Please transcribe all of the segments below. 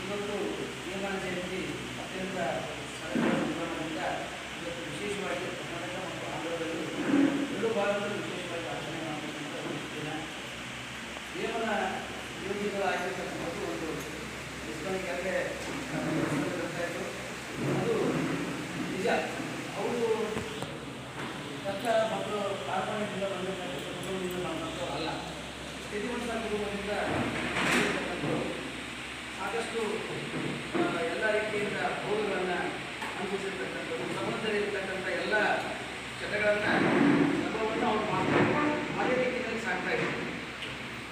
ಇವತ್ತು ನೇಮನ ಜಯಂತಿ ಅತ್ಯಂತ ಸರಳ ಸಂಭ್ರಮದಿಂದ ಇವತ್ತು ವಿಶೇಷವಾಗಿ ಕರ್ನಾಟಕ ಮತ್ತು ಆಂಧ್ರದಲ್ಲಿ ಎರಡು ಭಾಗದಲ್ಲಿ ವಿಶೇಷವಾಗಿ ಆಚರಣೆ ಮಾಡತಕ್ಕಂಥ ಒಂದು ದಿನ ನೇಮನ ಯೋಗಿಗಳಾಗಿರ್ತಕ್ಕಂಥದ್ದು ಒಂದು ಇಸ್ಲಾಮಿಕರಿಗೆ ಬರ್ತಾ ಇತ್ತು ಅದು ನಿಜ ಅವರು ತಕ್ಕ ಮಕ್ಕಳು ಕಾರ್ಖಾನೆಯಿಂದ ಬಂದಿರತಕ್ಕಂಥ ಕುಟುಂಬದಿಂದ ನಮ್ಮ ಮಕ್ಕಳು ಅಲ್ಲ ಸ್ಥಿತಿವಂತ ಕುಟುಂಬದಿಂದ ಸಾಕಷ್ಟು ಎಲ್ಲ ರೀತಿಯಿಂದ ಭೋಗಗಳನ್ನು ಅನುಭವಿಸಿರ್ತಕ್ಕಂಥದ್ದು ಸಮುದ್ರದಲ್ಲಿರ್ತಕ್ಕಂಥ ಎಲ್ಲ ಚಟಗಳನ್ನು ಸರ್ವವನ್ನು ಅವ್ರು ಮಾಡ್ತಾ ಇದ್ರು ಅದೇ ರೀತಿಯಲ್ಲಿ ಸಾಕ್ತಾ ಇದ್ರು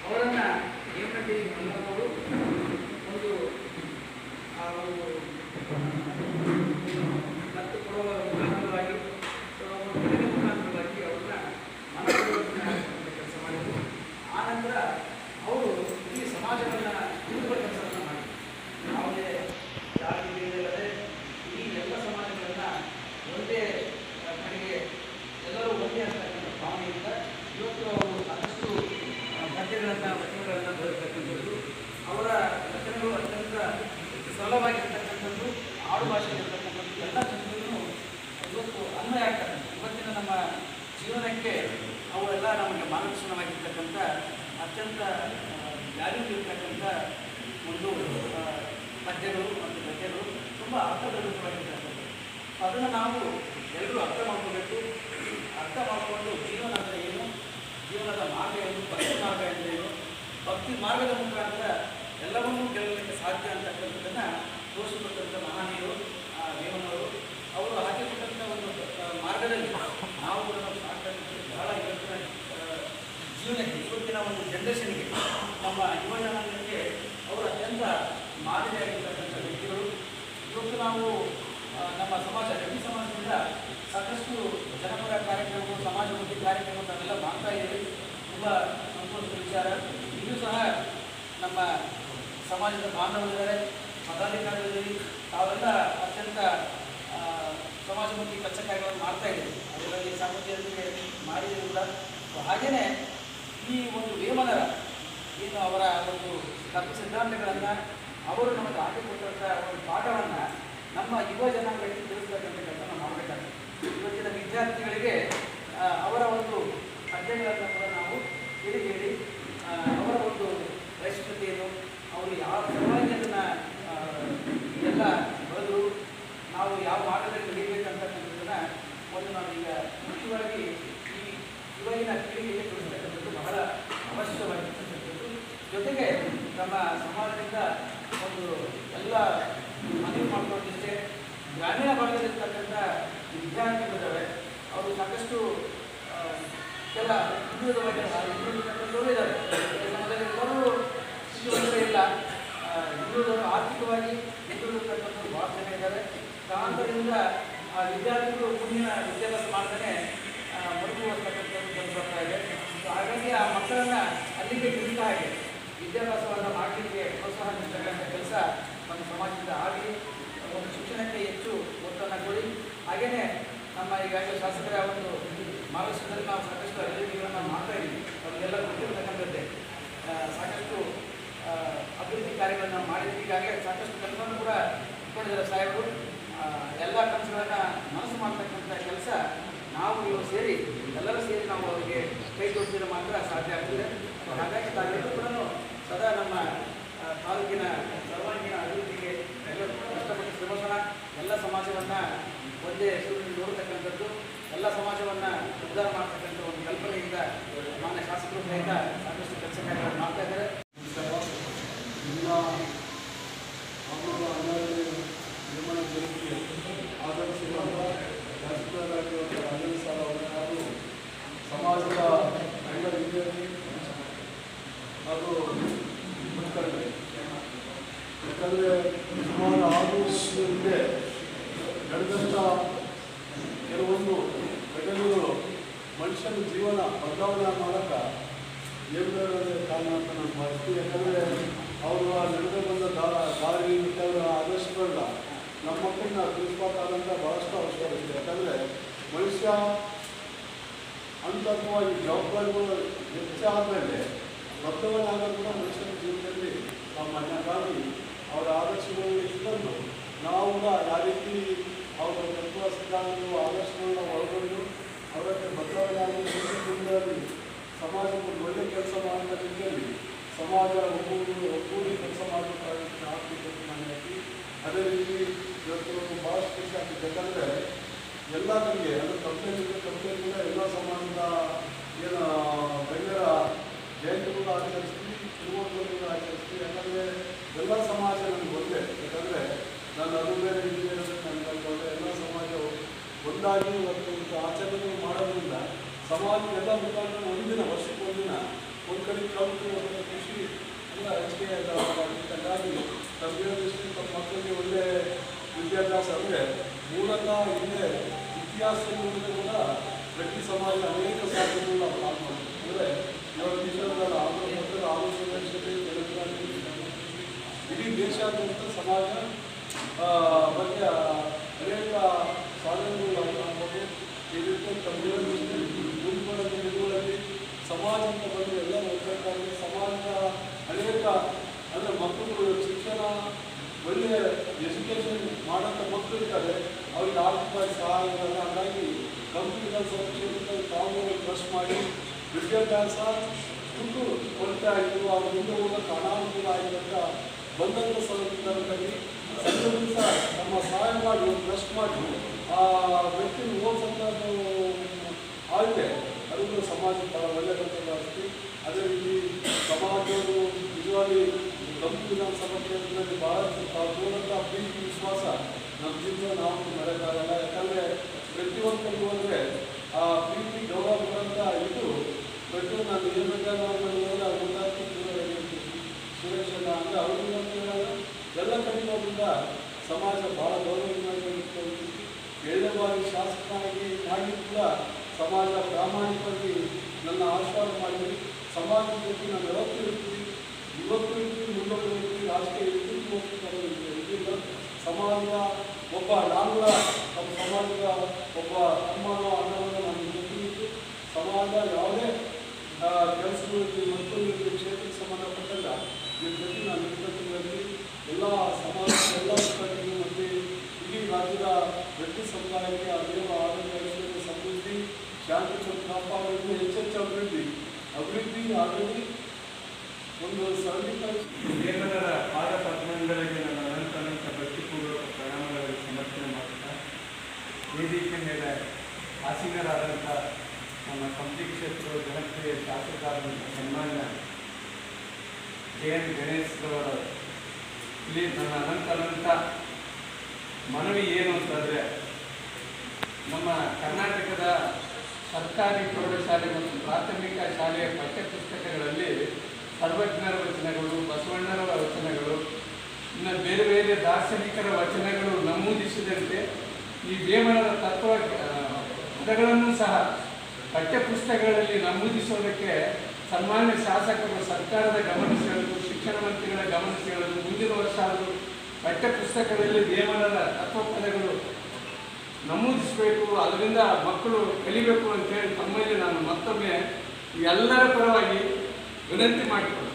ಅವರನ್ನು ಹೇಮರೆಡ್ಡಿ ಮಲ್ಲವರು ಒಂದು ಆ ಒಂದು ಮತ್ತು ಕೊಡುವ ಮುಖಾಂತರವಾಗಿ ಸೊ, ಒಂದು ಮದುವೆ ಮುಖಾಂತರವಾಗಿ ಅವ್ರನ್ನ ಮನಪರಿವರ್ತನೆ ಮಾಡುವಂಥ ಕೆಲಸ ಮಾಡಿದರು ಆನಂತರ ಅವರು ಈ ಸಮಾಜವನ್ನು ತಿರುಗುವ ಕೆಲಸವನ್ನು ಮಾಡಿದರು ಯಾವುದೇ ಜಾತಿ ಬೇರೆ ಈ ಎಲ್ಲ ಸಮಾಜಗಳನ್ನು ಒಂದೇ ಕಡೆಗೆ ಎಲ್ಲರೂ ಒಂದೇ ಅಂತಕ್ಕಂಥ ಭಾವನೆಯಿಂದ ಇವತ್ತು ಅವರು ಸಾಕಷ್ಟು ಆ, ಪದ್ಯಗಳನ್ನು ವಚನಗಳನ್ನು ಬರೆದಿರ್ತಕ್ಕಂಥದ್ದು. ಅವರ ವಚನಗಳು ಅತ್ಯಂತ ಸರಳವಾಗಿರ್ತಕ್ಕಂಥದ್ದು ಆಡು ಭಾಷೆಯಲ್ಲಿರ್ತಕ್ಕಂಥದ್ದು ಎಲ್ಲ ಜನರಿಗೂ ಇವತ್ತು ಅನ್ವಯ ಆಗ್ತಕ್ಕಂಥ ಇವತ್ತಿನ ನಮ್ಮ ಜೀವನಕ್ಕೆ ಅವೆಲ್ಲ ನಮಗೆ ಮಾರ್ಗದರ್ಶನವಾಗಿರ್ತಕ್ಕಂಥ ಅತ್ಯಂತ ವ್ಯಾಲ್ಯೂ ಇರ್ತಕ್ಕಂಥ ಒಂದು ಆ, ಪದ್ಯಗಳು ಮತ್ತು ಗದ್ಯಗಳು ತುಂಬ ಅರ್ಥಗರ್ಭಿತವಾಗಿರ್ತಕ್ಕಂಥದ್ದು ಅದನ್ನು ನಾವು ಎಲ್ಲರೂ ಅರ್ಥ ಮಾಡ್ಕೋಬೇಕು. ಅರ್ಥ ಮಾಡಿಕೊಂಡು ಜೀವನ ಅಂದರೆ ಏನು? ಜೀವನದ ಮಾರ್ಗ ಏನು? ಭಕ್ತಿ ಮಾರ್ಗ ಅಂದರೆ ಏನು? ಭಕ್ತಿ ಮಾರ್ಗದ ಮುಖಾಂತರ ಎಲ್ಲವನ್ನೂ ಗೆಲ್ಲಲಿಕ್ಕೆ ಸಾಧ್ಯ ಅಂತಕ್ಕಂಥದ್ದನ್ನು ತೋರಿಸಿಕೊಟ್ಟಂಥ ಮಹಾನೀಯರು ಆ, ವೇಮನವರು ಅವರು ಹಾಕಿಕೊಟ್ಟಂಥ ಒಂದು ಆ, ಮಾರ್ಗದಲ್ಲಿ ನಾವು ಕೂಡ ನಾವು ಸಾಕಷ್ಟು ಬಹಳ ಇವತ್ತಿನ ಆ, ಜೀವನಕ್ಕೆ ಇವತ್ತಿನ ಒಂದು ಜನ್ರೇಷನ್ಗೆ ನಮ್ಮ ಯುವ ಜನಾಂಗಕ್ಕೆ ಅವರು ಅತ್ಯಂತ ಮಾದರಿಯಾಗಿರ್ತಕ್ಕಂಥ ವ್ಯಕ್ತಿಗಳು ಇವತ್ತು ನಾವು ಆ, ನಮ್ಮ ಸಮಾಜ ರವಿ ಸಮಾಜದಿಂದ ಸಾಕಷ್ಟು ಜನಪರ ಕಾರ್ಯಕ್ರಮಗಳು ಸಮಾಜಮುಖಿ ಕಾರ್ಯಕ್ರಮ ನಾವೆಲ್ಲ ಮಾಡ್ತಾ ಇದ್ದೀವಿ. ತುಂಬ ಸಂತೋಷದ ವಿಚಾರ. ಇನ್ನೂ ಸಹ ನಮ್ಮ ಸಮಾಜದ ಬಾಂಧವರಿದ್ದಾರೆ, ಪದಾಧಿಕಾರಿಗಳಿದ್ದೀವಿ. ತಾವೆಲ್ಲ ಅತ್ಯಂತ ಸಮಾಜಮುಖಿ ಕೆಲಸ ಕಾರ್ಯಗಳನ್ನು ಮಾಡ್ತಾ ಇದ್ದೀವಿ ಅದರಲ್ಲಿ ಸಾಮಾಜಿಕರಿಗೆ ಮಾಡಿದ್ರು ಕೂಡ ಹಾಗೆಯೇ ಈ ಒಂದು ವೇಮನರ, ಏನು ಅವರ ಒಂದು ತತ್ವ ಸಿದ್ಧಾಂತಗಳನ್ನು, ಅವರು ನಮಗೆ ಹಾಕಿಕೊಟ್ಟಂಥ ಒಂದು ಪಾಠವನ್ನು ನಮ್ಮ ಯುವ ಜನಾಂಗಕ್ಕೆ ತಿಳಿಸ್ತಕ್ಕಂಥ ಕೆಲಸ ಮಾಡಬೇಕಾಗ್ತದೆ. ಇವತ್ತಿನ ವಿದ್ಯಾರ್ಥಿಗಳಿಗೆ ಅವರ ಒಂದು ಅಧ್ಯಯನಗಳನ್ನು ಕೂಡ ನಾವು ಹೇಳಿ ಹೇಳಿ ಅವರ ಒಂದು ವೈಶಿಷ್ಟ್ಯತೆಯನ್ನು, ಅವರು ಯಾವ ಸಲುವಾಗಿ ಎಲ್ಲ ಬರೆದು ನಾವು ಯಾವ ಮಾರ್ಗದಲ್ಲಿ ನಡೀಬೇಕಂತಕ್ಕಂಥದ್ದನ್ನು ಒಂದು ನಾವು ಈಗ ಮುಖ್ಯವಾಗಿ ಈ ಇವಾಗಿನ ಪೀಳಿಗೆಗೆ ತಿಳಿಸ್ತಕ್ಕಂಥದ್ದು ಬಹಳ ಅವಶ್ಯವಾಗಿರ್ತಕ್ಕಂಥದ್ದು. ಜೊತೆಗೆ ನಮ್ಮ ಸಮಾಜದಿಂದ ಒಂದು ಎಲ್ಲ ಮನವಿ ಮಾಡಿಕೊಂಡಿದ್ದೆ ಗ್ರಾಮೀಣ ಭಾಗದಲ್ಲಿರ್ತಕ್ಕಂಥ ವಿದ್ಯಾರ್ಥಿಗಳಿದ್ದಾವೆ, ಅವರು ಸಾಕಷ್ಟು ಆ, ಕೆಲ ಹಿಂದುಳಿದವಾಗಿ ಹಿಂದುಳಿದವರು ಇದ್ದಾರೆ ಇಲ್ಲ ಹಿಂದುಳಿದವರು ಆರ್ಥಿಕವಾಗಿ ಹಿಂದುಳಿದಿರ್ತಕ್ಕಂಥವ್ರು ಭಾಳ ಜನ ಆ ವಿದ್ಯಾರ್ಥಿಗಳು ಮುಂದಿನ ವಿದ್ಯಾಭ್ಯಾಸ ಮಾಡ್ತಾನೆ ಮರುಗುವರ್ತಕ್ಕಂಥದ್ದು ಕಂಡು ಬರ್ತಾ ಸೊ ಹಾಗಾಗಿ ಆ ಮಕ್ಕಳನ್ನು ಅಲ್ಲಿಗೆ ನಿಂತ ಹಾಗೆ ವಿದ್ಯಾಭ್ಯಾಸವನ್ನು ಮಾಡಲಿಕ್ಕೆ ಪ್ರೋತ್ಸಾಹ ನೀಡ್ತಕ್ಕಂಥ ಕೆಲಸ ನಮ್ಮ ಸಮಾಜದಿಂದ ಆಗಲಿ ಒಂದು ಶಿಕ್ಷಣಕ್ಕೆ ಹೆಚ್ಚು ಒತ್ತನ್ನು ಹಾಗೆಯೇ ನಮ್ಮ ಈಗಾಗಲೇ ಶಾಸಕರ ಒಂದು ಮಾರ್ಗದರ್ಶನದಲ್ಲಿ ನಾವು ಸಾಕಷ್ಟು ಅಭಿವೃದ್ಧಿಗಳನ್ನು ಮಾಡ್ತಾ ಇದ್ದೀವಿ ಅವರಿಗೆಲ್ಲ ಗೊತ್ತಿರತಕ್ಕಂಥದ್ದೇ ಸಾಕಷ್ಟು ಅಭಿವೃದ್ಧಿ ಕಾರ್ಯಗಳನ್ನು ಮಾಡಿದ್ವಿ. ಈಗಾಗಲೇ ಸಾಕಷ್ಟು ಕನಸನ್ನು ಕೂಡ ಇಟ್ಕೊಂಡಿದ್ದಾರೆ ಸಾಹೇಬರು. ಎಲ್ಲ ಕನಸುಗಳನ್ನು ಮನಸ್ಸು ಮಾಡ್ತಕ್ಕಂಥ ಕೆಲಸ ನಾವು ಇವರು ಸೇರಿ, ಎಲ್ಲರೂ ಸೇರಿ ನಾವು ಅವರಿಗೆ ಕೈ ಜೋಡಿಸಿದ್ರೆ ಮಾತ್ರ ಸಾಧ್ಯ ಆಗ್ತದೆ. ಹಾಗಾಗಿ ತಾವೆಲ್ಲರೂ ಕೂಡ ಸದಾ ನಮ್ಮ ಆ, ತಾಲೂಕಿನ ಸರ್ವಾಂಗೀಣ ಅಭಿವೃದ್ಧಿಗೆ ಎಲ್ಲರೂ ಕೂಡ ಕಷ್ಟಪಟ್ಟು ಶ್ರಮಿಸೋಣ ಎಲ್ಲ ಸಮಾಜವನ್ನು ಒಂದೇ ಸೂರ್ಯನಲ್ಲಿ ನೋಡತಕ್ಕಂಥದ್ದು ಎಲ್ಲ ಸಮಾಜವನ್ನು ಉದ್ಧಾರ ಮಾಡ್ತಕ್ಕಂಥ ಒಂದು ಕಲ್ಪನೆಯಿಂದ ಮಾನ್ಯ ಶಾಸಕರು ಸಹಿತ ಸಾಕಷ್ಟು ಕೆಲಸ ಕಾರ್ಯಗಳನ್ನು ಮಾಡ್ತಾ ಇದ್ದಾರೆ ಎಲ್ಲ ಹಬ್ಬದ ಹನ್ನೆರಡನೇ ನಿರ್ಮಾಣ ಜಯಂತಿ ಆಚರಿಸಿರುವಂಥ ರಾಜಕೀಯರಾಗಿರುವಂಥ ರಾಜೇಂದ್ರ ಸರ್ ಅವರ ಹಾಗೂ ಸಮಾಜದ ಎಲ್ಲ ಹಿರಿಯರಿಗೆ ಹಾಗೂ ಮುಖಂಡರಿಗೆ ಯಾಕಂದರೆ ಸುಮಾರು ಆರು ವರ್ಷದ ಹಿಂದೆ ಮನುಷ್ಯನ ಜೀವನ ಬದಲಾವಣೆ ಮಾಡೋಕ್ಕೆ ಏನು ಕಾರಣ ಅಂತ ನಾನು ಭಾವಿಸ್ತೀನಿ. ಯಾಕಂದರೆ ಅವರು ನಡೆದು ಬಂದ ದಾರ ದಾರಿ ಮತ್ತು ನಮ್ಮ ಮಕ್ಕಳನ್ನ ತಿಳಿಸ್ಬೇಕಾದಂಥ ಭಾಳಷ್ಟು ಅವಶ್ಯಕತೆ ಯಾಕಂದರೆ ಮನುಷ್ಯ ಅಂತರ್ಭವಾಗಿ ಜವಾಬ್ದಾರಿಗಳು ಹೆಚ್ಚಾದಮೇಲೆ ದೊಡ್ಡವನಾಗೋದು ಕೂಡ ಮನುಷ್ಯನ ಜೀವನದಲ್ಲಿ ಸಾಮಾನ್ಯವಾಗಿ ಅವರ ಆದರ್ಶಗಳು ಇಷ್ಟನ್ನು ನಾವು ಕೂಡ ಯಾವ ರೀತಿ ಅವರ ತತ್ವ ಸಿದ್ಧಾಂತಗಳು ಆದರ್ಶಗಳನ್ನ ಒಳಗೊಂಡು ಅವರಕ್ಕೆ ಬದ್ಧವನ್ನಾಗಿ ಮನುಷ್ಯ ಜೀವನದಲ್ಲಿ ಸಮಾಜಕ್ಕೆ ಒಳ್ಳೆ ಕೆಲಸ ಮಾಡುವ ರೀತಿಯಲ್ಲಿ ಸಮಾಜ ಒಬ್ಬರು ಒಬ್ಬರು ಕೆಲಸ ಮಾಡಬೇಕಾಗುತ್ತೆ ಆಗ್ಬೇಕು ನಾನು ಹೇಳ್ತೀನಿ. ಅದೇ ರೀತಿ ಇವತ್ತು ಭಾಳ ಖುಷಿ ಆಗ್ತಿದೆ ಯಾಕಂದರೆ ಎಲ್ಲ ನಮಗೆ, ಅದು ಕಂಪ್ಲೇಂಟ್ ಕಂಪ್ಲೇಂಟ್ ಕೂಡ ಎಲ್ಲ ಸಮಾಜದ ಏನು ಗಣ್ಯರ ಜಯಂತಿಗಳು ಆಚರಿಸ್ತೀವಿ ತಿರುವೋತ್ಸವಗಳು ಆಚರಿಸ್ತೀವಿ. ಯಾಕಂದರೆ ಎಲ್ಲ ಸಮಾಜ ನಮ್ಗೆ ಒಂದೇ. ಯಾಕಂದರೆ ನಾನು ಅದು ಬೇರೆ ಇಂಜಿನಿಯರ್ ನನ್ನ ನಾನು ಎಲ್ಲ ಸಮಾಜವು ಒಂದಾಗಿ ಒಂದು ಆಚರಣೆಗಳು ಮಾಡೋದ್ರಿಂದ ಸಮಾಜ ಎಲ್ಲ ಮುಖಾಂತರ ಒಂದಿನ ವರ್ಷಕ್ಕೆ ಒಂದಿನ ಒಂದು ಕಡೆ ಕಲಿತು ಒಂದು ಕಡೆ ಖುಷಿ ಎಲ್ಲ ಹೆಚ್ಚಿಗೆ ಆಗುತ್ತೆ. ಹಾಗಾಗಿ ತಮಗೆ ತಮ್ಮ ಮಕ್ಕಳಿಗೆ ಒಳ್ಳೆ ವಿದ್ಯಾಭ್ಯಾಸ ಅಂದರೆ ಮೂಲತಃ ಹಿಂದೆ ಇತಿಹಾಸದಲ್ಲಿ ಕೂಡ ಪ್ರತಿ ಸಮಾಜ ಅನೇಕ ಸಾಧನೆಗಳು ನಾವು ಮಾಡ್ಬೋದು ಅಂದರೆ ಇವತ್ತು ವಿಷಯದಲ್ಲಿ ಆಂಧ್ರ ಮತ್ತು ಆಲೋಚನೆ ತೆಲಂಗಾಣ ಇಡೀ ದೇಶಾದ್ಯಂತ ಸಮಾಜ ಆ, ಬಗ್ಗೆ ಅನೇಕ ಸಾಧನೆಗಳು ನಾವು ಕಾಣ್ಬೋದು ಈ ರೀತಿ ತಮಿಳುನಾಡಿನಲ್ಲಿ ಗುಂಪುಗಳಲ್ಲಿ ಸಮಾಜದಿಂದ ಬಂದು ಎಲ್ಲ ಒಗ್ಗಟ್ಟಾಗಿ ಸಮಾಜದ ಅನೇಕ ಅಂದರೆ ಮಕ್ಕಳು ಶಿಕ್ಷಣ ಒಳ್ಳೆಯ ಎಜುಕೇಷನ್ ಮಾಡೋಂಥ ಮಕ್ಕಳು ಇರ್ತಾರೆ ಅವ್ರಿಗೆ ಆರ್ಥಿಕ ಸಹಾಯ ಇರಲ್ಲ ಹಾಗಾಗಿ ಕಂಪ್ನಿಗಳ ಕ್ಷೇತ್ರದಲ್ಲಿ ತಾವು ಟ್ರಸ್ಟ್ ಮಾಡಿ ವಿದ್ಯಾಭ್ಯಾಸ ದುಡ್ಡು ಕೊರತೆ ಆಯಿತು ಅವ್ರ ಮುಂದೆ ಹೋಗೋಕ್ಕೆ ಅನಾನುಕೂಲ ಆಗಿರೋಂಥ ಬಂದಂಥ ಸಂದರ್ಭದಲ್ಲಿ ಸಹ ನಮ್ಮ ಸಹಾಯ ಮಾಡಿ ಟ್ರಸ್ಟ್ ಮಾಡಿ ಆ ವ್ಯಕ್ತಿ ಓದಿಸಂಥದ್ದು ಆಗಿದೆ ಅದು ಕೂಡ ಸಮಾಜ ಭಾಳ ಒಳ್ಳೆಯದಂತ ಭಾವಿಸ್ತೀವಿ ಅದೇ ರೀತಿ ಸಮಾಜವು ನಿಜವಾಗಿ ಕಂಪು ವಿಧಾನಸಭಾ ಕ್ಷೇತ್ರದಲ್ಲಿ ಬಹಳಷ್ಟು ಮೂಲಕ ಪ್ರೀತಿ, ವಿಶ್ವಾಸ ನಮ್ಮ ಜೀವನ ನಾವು ನಡೆಯೋಕ್ಕಾಗಲ್ಲ ಯಾಕಂದರೆ ಪ್ರತಿಯೊಂದು ಅಂದರೆ ಆ ಪ್ರೀತಿ, ಗೌರವ ಅಂತ ಇದು ಪ್ರತಿಯೊಂದು ನಾನು ಉದಾಹರಣೆ ಸುರೇಶನ ಅಂದರೆ ಅವ್ರಿಗೆ ಹೇಳೋದು ಎಲ್ಲ ಕಡೆಯಿಂದ ಸಮಾಜ ಭಾಳ ಗೌರವ ಏಳನೇ ಬಾರಿ ಶಾಸಕನಾಗಿ ಮಾಡಿ ಕೂಡ ಸಮಾಜ ಪ್ರಾಮಾಣಿಕವಾಗಿ ನನ್ನ ಆಶೀರ್ವಾದ ಮಾಡಿ ಸಮಾಜದ ಜೊತೆ ನಾನು ಇರ್ತೀವಿ ಇವತ್ತು ಇರ್ತೀವಿ ಮುಂದೊಂದು ಇರ್ತೀವಿ ರಾಜಕೀಯ ಇರ್ತೀವಿ ಸಮಾಜದ ಒಬ್ಬ ನಮ್ಮ ಸಮಾಜದ ಒಬ್ಬ ಅಮ್ಮನೋ ಅಣ್ಣನೋ ನಾನು ಜೊತೆ ಸಮಾಜ ಯಾವುದೇ ಕೆಲಸಗಳು ಮತ್ತು ಇರ್ಲಿ ಕ್ಷೇತ್ರಕ್ಕೆ ಸಂಬಂಧಪಟ್ಟಲ್ಲ ಇದ್ರ ಜೊತೆ ನಾನು ಇರ್ತಕ್ಕಂಥದ್ದು ಎಲ್ಲ ಸಮಾಜದ ಎಲ್ಲ ಮುಖಂಡರು ಮತ್ತು ಇಡೀ ರಾಜ್ಯದ ವ್ಯಕ್ತಿ ಸಮುದಾಯಕ್ಕೆ ಆ ದೇವ ಆರೋಗ್ಯ ಐಶ್ವರ್ಯ ಸಮೃದ್ಧಿ ಶಾಂತಿ ಹೆಚ್ಚು ಹೆಚ್ಚೆಚ್ಚು ಅಭಿವೃದ್ಧಿ ಅಭಿವೃದ್ಧಿ ಆಗಲಿ ಒಂದು ದೇವರ ಪಾದ ಪದ್ಮಗಳಿಗೆ ನನ್ನ ಅನಂತ ಅನಂತ ಭಕ್ತಿಪೂರ್ವಕ ಸಮರ್ಥನೆ ಮಾಡುತ್ತಾ ವೇದಿಕೆ ಮೇಲೆ ಆಸೀನರಾದಂಥ ನಮ್ಮ ಕಂಪ್ಲಿ ಕ್ಷೇತ್ರದ ಜನಪ್ರಿಯ ಶಾಸಕರಾದಂಥ ಸನ್ಮಾನ್ಯ ಕೆ ಎನ್ ಗಣೇಶ್ರವರು ಇಲ್ಲಿ ನನ್ನ ಅನಂತ ಮನವಿ ಏನು ಅಂತಂದರೆ ನಮ್ಮ ಕರ್ನಾಟಕದ ಸರ್ಕಾರಿ ಪ್ರೌಢಶಾಲೆ ಮತ್ತು ಪ್ರಾಥಮಿಕ ಶಾಲೆಯ ಪಠ್ಯಪುಸ್ತಕಗಳಲ್ಲಿ ಸರ್ವಜ್ಞರ ವಚನಗಳು, ಬಸವಣ್ಣರ ವಚನಗಳು, ಇನ್ನು ಬೇರೆ ಬೇರೆ ದಾರ್ಶನಿಕರ ವಚನಗಳು ನಮೂದಿಸಿದಂತೆ ಈ ವೇಮನದ ತತ್ವ ಪದಗಳನ್ನು ಸಹ ಪಠ್ಯಪುಸ್ತಕಗಳಲ್ಲಿ ನಮೂದಿಸೋದಕ್ಕೆ ಸನ್ಮಾನ್ಯ ಶಾಸಕರು ಸರ್ಕಾರದ ಗಮನ ಸೆಳೆದು ಶಿಕ್ಷಣ ಮಂತ್ರಿಗಳ ಗಮನ ಸೆಳೆದು ಮುಂದಿನ ವರ್ಷ ಪಠ್ಯಪುಸ್ತಕದಲ್ಲಿ ತತ್ವ ತತ್ವಪದಗಳು ನಮೂದಿಸಬೇಕು ಅದರಿಂದ ಮಕ್ಕಳು ಕಲಿಬೇಕು ಅಂತೇಳಿ ತಮ್ಮಲ್ಲಿ ನಾನು ಮತ್ತೊಮ್ಮೆ ಎಲ್ಲರ ಪರವಾಗಿ ವಿನಂತಿ ಮಾಡಿಕೊಳ್ಳಿ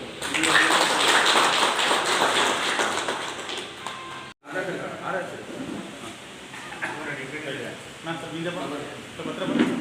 ನಾನು